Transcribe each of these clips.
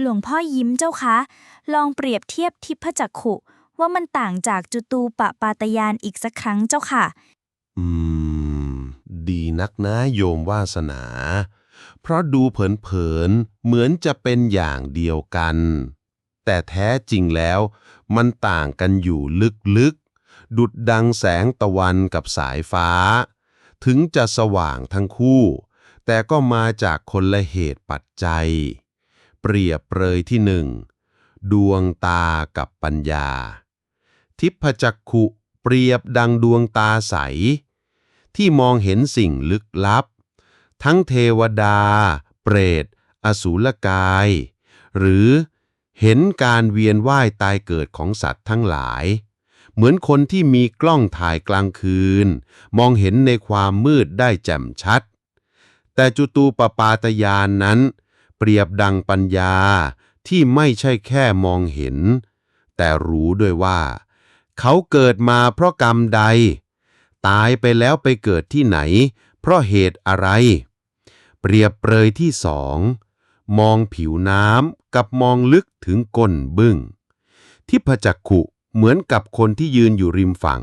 หลวงพ่อยิ้มเจ้าคะ ลองเปรียบเทียบทิพจักขุว่ามันต่างจากจุตูปปาตยานอีกสักครั้งเจ้าค่ะ อืม ดีนักนะโยมวาสนา เพราะดูเผินๆ เหมือนจะเป็นอย่างเดียวกัน แต่แท้จริงแล้ว มันต่างกันอยู่ลึกๆ ดุดดังแสงตะวันกับสายฟ้า ถึงจะสว่างทั้งคู่ แต่ก็มาจากคนละเหตุปัจจัย เปรียบเปรยที่หนึ่งดวงตากับปัญญา ทิพจักขุเปรียบดังดวงตาใส ที่มองเห็นสิ่งลึกลับ ทั้งเทวดา เปรต อสูรกาย หรือเห็นการเวียนว่ายตายเกิดของสัตว์ทั้งหลาย เหมือนคนที่มีกล้องถ่ายกลางคืน มองเห็นในความมืดได้แจ่มชัด แต่จุตูปปาตยานนั้น รียบดังปัญญาที่ไม่ใช่แค่มองเห็น แต่รู้ด้วยว่า เขาเกิดมาเพราะกรรมใด ตายไปแล้วไปเกิดที่ไหน เพราะเหตุอะไร เปรียบเปรยที่สองมองผิวน้ำกับมองลึกถึงก้นบึ้งทิพจักขุเหมือนกับคนที่ยืนอยู่ริมฝั่ง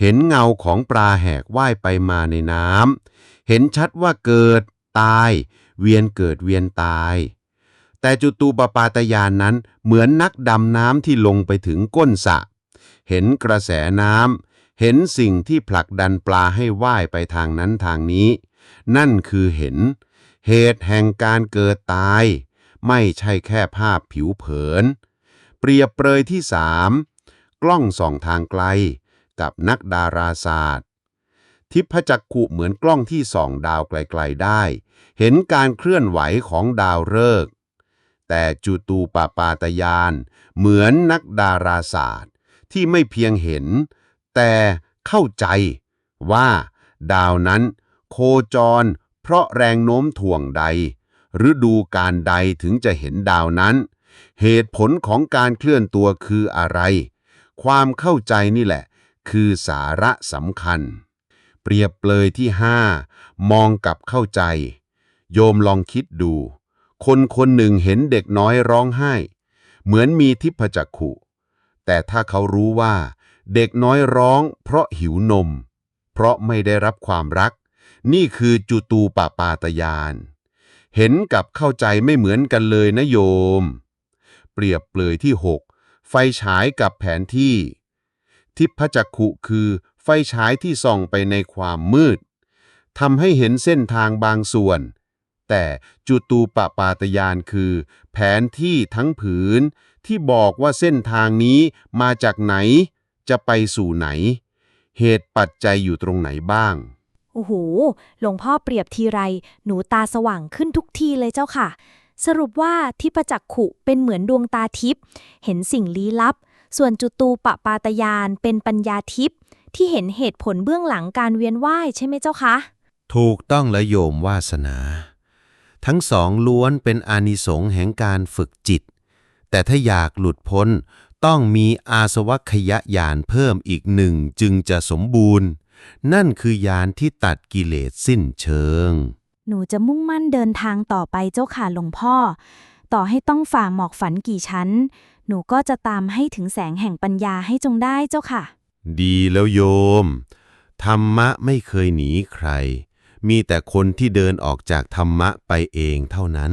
เห็นเงาของปลาแหกว่ายไปมาในน้ำเห็นชัดว่าเกิด ตาย เวียนเกิดเวียนตาย แต่จุตูปปาตยานนั้นเหมือนนักดำน้ำที่ลงไปถึงก้นสระเห็นกระแสน้ำเห็นสิ่งที่ผลักดันปลาให้ว่ายไปทางนั้นทางนี้ นั่นคือเห็น เหตุแห่งการเกิดตาย ไม่ใช่แค่ภาพผิวเผิน เปรียบเปรยที่สามกล้องส่องทางไกล กับนักดาราศาสตร์ ทิพจักขุเหมือนกล้องที่ส่องดาวไกลๆได้ เห็นการเคลื่อนไหวของดาวฤกษ์แต่จุตูปปาตยาน เหมือนนักดาราศาสตร์ ที่ไม่เพียงเห็น แต่เข้าใจว่าดาวนั้นโคจร เพราะแรงโน้มถ่วงใด ฤดูการใดถึงจะเห็นดาวนั้น เหตุผลของการเคลื่อนตัวคืออะไร ความเข้าใจนี่แหละ คือสาระสำคัญ เปรียบเปรยที่ห้ามองกับเข้าใจ โยมลองคิดดู คนคนหนึ่งเห็นเด็กน้อยร้องไห้ เหมือนมีทิพจักขุ แต่ถ้าเขารู้ว่า เด็กน้อยร้อง เพราะหิวนม เพราะไม่ได้รับความรัก นี่คือจุตูปปาตยาน เห็นกับเข้าใจไม่เหมือนกันเลยนะโยม เปรียบเปรยที่หกไฟฉายกับแผนที่ ทิพจักขุคือ ไฟฉายที่ส่องไปในความมืดทำให้เห็นเส้นทางบางส่วน แต่จุตูปปาตยานคือ แผนที่ทั้งผืนที่บอกว่าเส้นทางนี้มาจากไหน จะไปสู่ไหน เหตุปัจจัยอยู่ตรงไหนบ้าง โอ้โห หลวงพ่อเปรียบทีไร หนูตาสว่างขึ้นทุกทีเลยเจ้าค่ะ สรุปว่าทิพจักขุเป็นเหมือนดวงตาทิพย์เห็นสิ่งลี้ลับ ส่วนจุตูปปาตยานเป็นปัญญาทิพย์ ที่เห็นเหตุผลเบื้องหลังการเวียนว่ายใช่ไหมเจ้าคะ ถูกต้องและโยมวาสนา ทั้งสองล้วนเป็นอานิสงส์แห่งการฝึกจิต แต่ถ้าอยากหลุดพ้นต้องมีอาสวัคยญาณเพิ่มอีกหนึ่งจึงจะสมบูรณ์ นั่นคือญาณที่ตัดกิเลสสิ้นเชิง หนูจะมุ่งมั่นเดินทางต่อไปเจ้าค่ะหลวงพ่อ ต่อให้ต้องฝ่าหมอกฝันกี่ชั้น หนูก็จะตามให้ถึงแสงแห่งปัญญาให้จงได้เจ้าค่ะ ดีแล้วโยม ธรรมะไม่เคยหนีใคร มีแต่คนที่เดินออกจากธรรมะไปเองเท่านั้น